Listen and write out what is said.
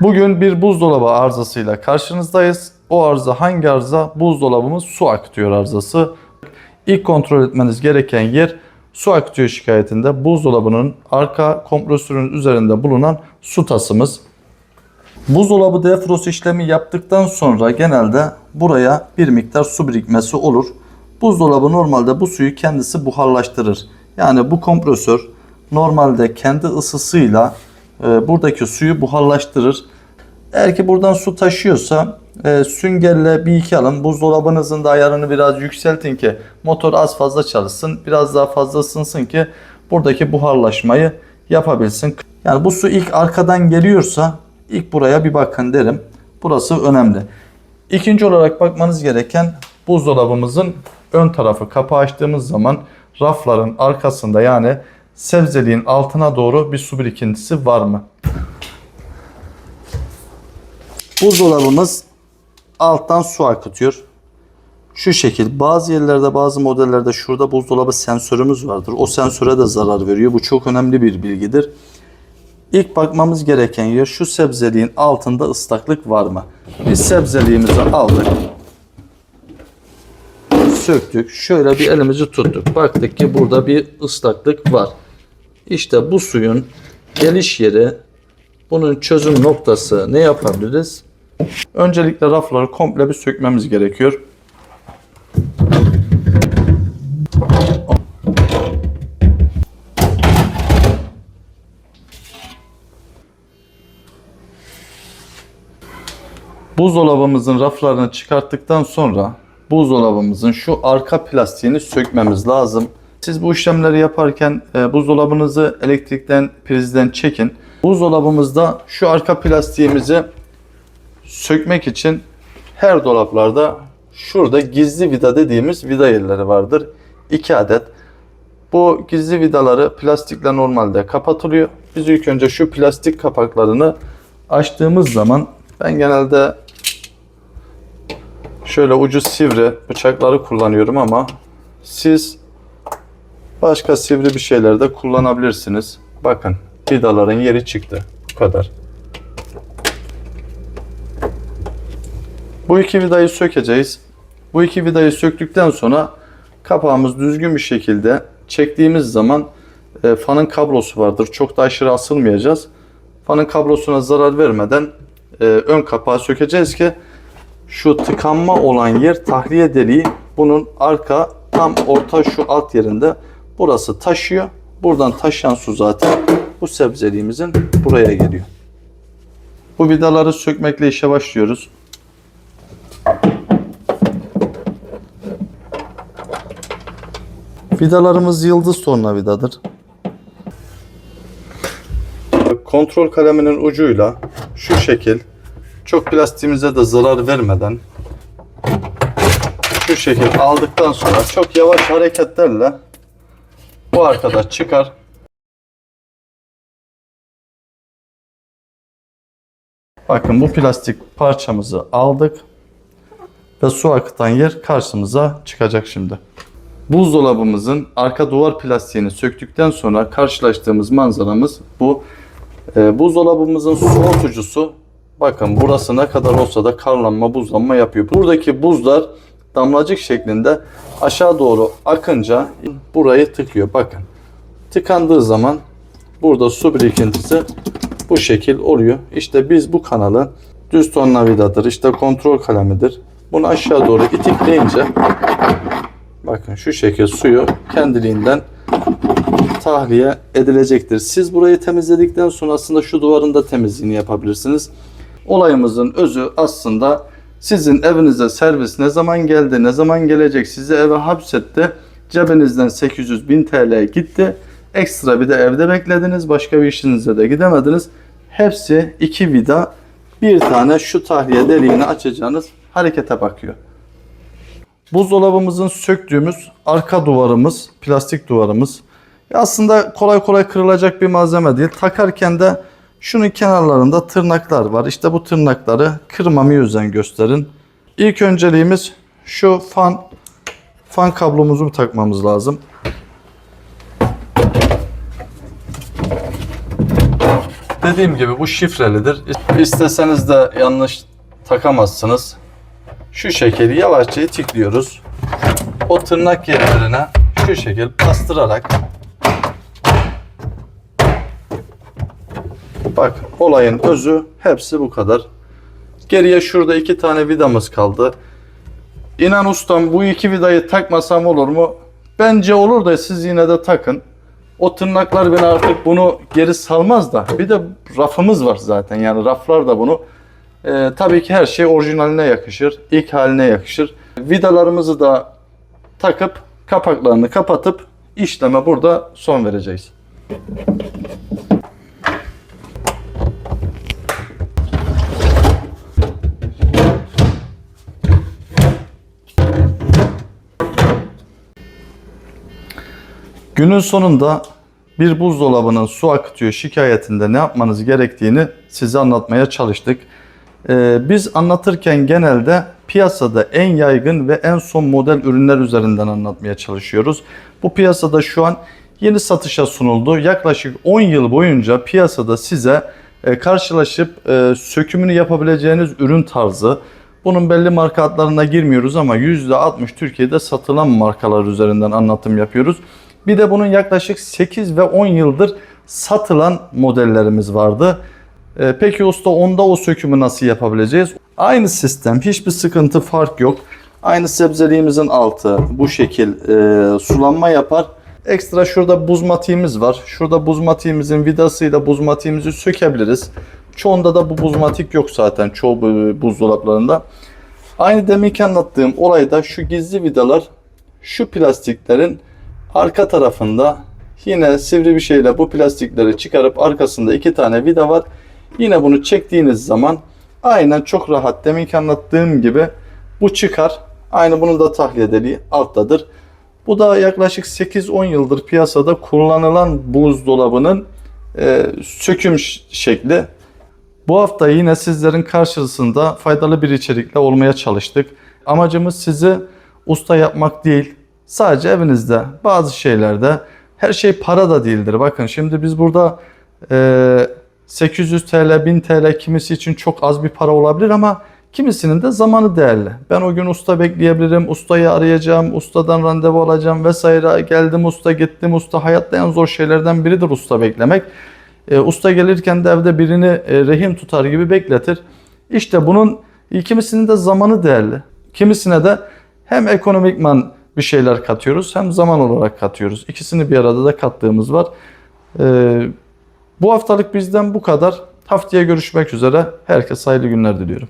Bugün bir buzdolabı arızasıyla karşınızdayız. O arıza hangi arıza? Buzdolabımız su akıtıyor arızası. İlk kontrol etmeniz gereken yer su akıtıyor şikayetinde buzdolabının arka kompresörün üzerinde bulunan su tasımız. Buzdolabı defrost işlemi yaptıktan sonra genelde buraya bir miktar su birikmesi olur. Buzdolabı normalde bu suyu kendisi buharlaştırır. Yani bu kompresör normalde kendi ısısıyla e, buradaki suyu buharlaştırır. Eğer ki buradan su taşıyorsa e, süngerle bir iki alın. Buzdolabınızın da ayarını biraz yükseltin ki motor az fazla çalışsın. Biraz daha fazla ısınsın ki buradaki buharlaşmayı yapabilsin. Yani bu su ilk arkadan geliyorsa ilk buraya bir bakın derim. Burası önemli. İkinci olarak bakmanız gereken buzdolabımızın ön tarafı kapağı açtığımız zaman rafların arkasında yani sebzeliğin altına doğru bir su birikintisi var mı? Buzdolabımız alttan su akıtıyor. Şu şekil bazı yerlerde bazı modellerde şurada buzdolabı sensörümüz vardır. O sensöre de zarar veriyor. Bu çok önemli bir bilgidir. İlk bakmamız gereken yer şu sebzeliğin altında ıslaklık var mı? Biz sebzeliğimizi aldık. Söktük. Şöyle bir elimizi tuttuk. Baktık ki burada bir ıslaklık var. İşte bu suyun geliş yeri bunun çözüm noktası ne yapabiliriz? Öncelikle rafları komple bir sökmemiz gerekiyor. Buzdolabımızın raflarını çıkarttıktan sonra buzdolabımızın şu arka plastiğini sökmemiz lazım. Siz bu işlemleri yaparken e, buzdolabınızı elektrikten prizden çekin. Buzdolabımızda şu arka plastiğimizi sökmek için her dolaplarda şurada gizli vida dediğimiz vida yerleri vardır. 2 adet. Bu gizli vidaları plastikle normalde kapatılıyor. Biz ilk önce şu plastik kapaklarını açtığımız zaman ben genelde şöyle ucu sivri bıçakları kullanıyorum ama siz başka sivri bir şeyler de kullanabilirsiniz. Bakın vidaların yeri çıktı. Bu kadar. Bu iki vidayı sökeceğiz. Bu iki vidayı söktükten sonra kapağımız düzgün bir şekilde çektiğimiz zaman e, fanın kablosu vardır. Çok da aşırı asılmayacağız. Fanın kablosuna zarar vermeden e, ön kapağı sökeceğiz ki şu tıkanma olan yer tahliye deliği bunun arka tam orta şu alt yerinde burası taşıyor. Buradan taşan su zaten bu sebzeliğimizin buraya geliyor. Bu vidaları sökmekle işe başlıyoruz. Vidalarımız yıldız tornavidadır. Kontrol kaleminin ucuyla şu şekil çok plastiğimize de zarar vermeden şu şekil aldıktan sonra çok yavaş hareketlerle bu arkadaş çıkar. Bakın bu plastik parçamızı aldık ve su akıtan yer karşımıza çıkacak şimdi. Buzdolabımızın arka duvar plastiğini söktükten sonra karşılaştığımız manzaramız bu. Ee, buzdolabımızın soğutucusu bakın burası ne kadar olsa da karlanma buzlanma yapıyor. Buradaki buzlar damlacık şeklinde aşağı doğru akınca burayı tıkıyor. Bakın tıkandığı zaman burada su birikintisi bu şekil oluyor. İşte biz bu kanalı düz tornavidadır, işte kontrol kalemidir. Bunu aşağı doğru itikleyince bakın şu şekil suyu kendiliğinden tahliye edilecektir. Siz burayı temizledikten sonra aslında şu duvarın da temizliğini yapabilirsiniz. Olayımızın özü aslında sizin evinize servis ne zaman geldi, ne zaman gelecek, sizi eve hapsetti. Cebinizden 800 bin TL gitti. Ekstra bir de evde beklediniz. Başka bir işinize de gidemediniz. Hepsi iki vida bir tane şu tahliye deliğini açacağınız harekete bakıyor. Buzdolabımızın söktüğümüz arka duvarımız, plastik duvarımız. Aslında kolay kolay kırılacak bir malzeme değil. Takarken de şunun kenarlarında tırnaklar var. İşte bu tırnakları kırmamaya özen gösterin. İlk önceliğimiz şu fan fan kablomuzu takmamız lazım. Dediğim gibi bu şifrelidir. İsteseniz de yanlış takamazsınız. Şu şekilde yavaşça itikliyoruz. O tırnak yerlerine şu şekil bastırarak Bak olayın özü hepsi bu kadar. Geriye şurada iki tane vidamız kaldı. İnan ustam bu iki vidayı takmasam olur mu? Bence olur da siz yine de takın. O tırnaklar beni artık bunu geri salmaz da. Bir de rafımız var zaten yani raflar da bunu. Ee, tabii ki her şey orijinaline yakışır. ilk haline yakışır. Vidalarımızı da takıp kapaklarını kapatıp işleme burada son vereceğiz. Günün sonunda bir buzdolabının su akıtıyor şikayetinde ne yapmanız gerektiğini size anlatmaya çalıştık. Ee, biz anlatırken genelde piyasada en yaygın ve en son model ürünler üzerinden anlatmaya çalışıyoruz. Bu piyasada şu an yeni satışa sunuldu. Yaklaşık 10 yıl boyunca piyasada size e, karşılaşıp e, sökümünü yapabileceğiniz ürün tarzı, bunun belli marka adlarına girmiyoruz ama %60 Türkiye'de satılan markalar üzerinden anlatım yapıyoruz. Bir de bunun yaklaşık 8 ve 10 yıldır satılan modellerimiz vardı. Ee, peki usta onda o sökümü nasıl yapabileceğiz? Aynı sistem, hiçbir sıkıntı fark yok. Aynı sebzeliğimizin altı bu şekil e, sulanma yapar. Ekstra şurada buz matiğimiz var. Şurada buz matiğimizin vidasıyla buz matiğimizi sökebiliriz. Çoğunda da bu buz matik yok zaten çoğu bu- buzdolaplarında. Aynı deminki anlattığım olayda şu gizli vidalar şu plastiklerin arka tarafında yine sivri bir şeyle bu plastikleri çıkarıp arkasında iki tane vida var. Yine bunu çektiğiniz zaman aynen çok rahat deminki anlattığım gibi bu çıkar. Aynı bunun da tahliye deliği alttadır. Bu da yaklaşık 8-10 yıldır piyasada kullanılan buzdolabının e, söküm şekli. Bu hafta yine sizlerin karşısında faydalı bir içerikle olmaya çalıştık. Amacımız sizi usta yapmak değil, sadece evinizde bazı şeylerde her şey para da değildir. Bakın şimdi biz burada e, 800 TL, 1000 TL kimisi için çok az bir para olabilir ama kimisinin de zamanı değerli. Ben o gün usta bekleyebilirim, ustayı arayacağım, ustadan randevu alacağım vesaire. Geldim usta, gittim usta. Hayatta en zor şeylerden biridir usta beklemek. E, usta gelirken de evde birini e, rehin tutar gibi bekletir. İşte bunun kimisinin de zamanı değerli. Kimisine de hem ekonomikman bir şeyler katıyoruz hem zaman olarak katıyoruz. İkisini bir arada da kattığımız var. E, bu haftalık bizden bu kadar. Haftaya görüşmek üzere. Herkese hayırlı günler diliyorum.